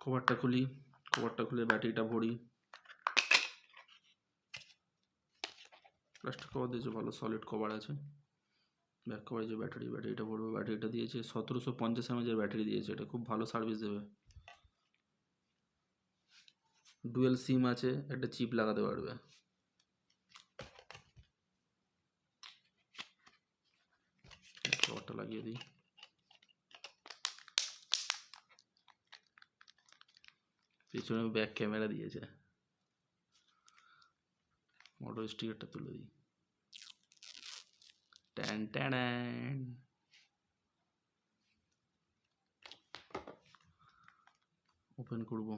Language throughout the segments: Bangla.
কভারটা খুলি কভারটা খুলে ব্যাটারিটা ভরি। প্লাস্টিক কভার দিয়েছে, ভালো সলিড কভার আছে। ব্যাক কভার যে ব্যাটারি ব্যাটারিটা ভরবো ব্যাটারিটা দিয়েছে, সতেরোশো পঞ্চাশ এমএজের ব্যাটারি দিয়েছে, এটা খুব ভালো সার্ভিস দেবে। ডুয়েল সিম আছে, একটা চিপ লাগাতে পারবে। কভারটা লাগিয়ে দিই। পিছনে ব্যাক ক্যামেরা দিয়েছে। মোটর স্টিকারটা তুলে দিই। ট্যান ট্যান ওপেন করব.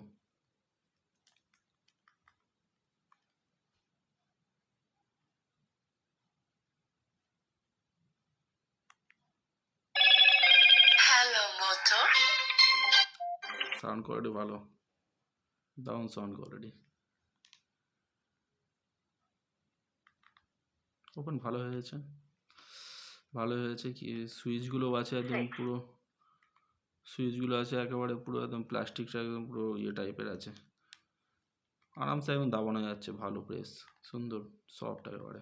সাউন্ড কোয়ালিটি ভালো। দারুণ সাউন্ড কোয়ালিটি ওপেন ভালো হয়েছে ভালো হয়েছে কি সুইচগুলো আছে একদম পুরো। সুইচগুলো আছে একেবারে পুরো একদম প্লাস্টিকটা একদম পুরো ইয়ে টাইপের আছে। আরামসে একদম দাবানো যাচ্ছে ভালো প্রেস সুন্দর সফট একেবারে।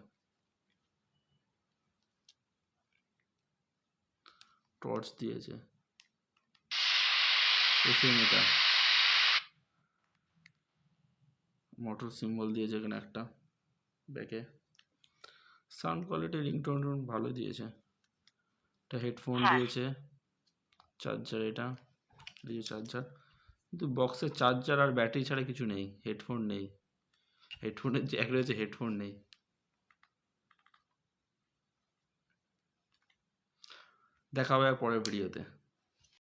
টর্চ দিয়েছে। এফএম এটা মোটর সিম্বল দিয়েছে এখানে একটা ব্যাকে। সাউন্ড কোয়ালিটি রিংটোন ভালো দিয়েছে। একটা হেডফোন হ্যাঁ। দিয়েছে চার্জার এটা এই যে চার্জার কিন্তু বক্সের চার্জার আর ব্যাটারি ছাড়া কিছু নেই হেডফোন নেই। হেডফোনের জ্যাক রয়েছে হেডফোন নেই। দেখা হবে আর পরের ভিডিওতে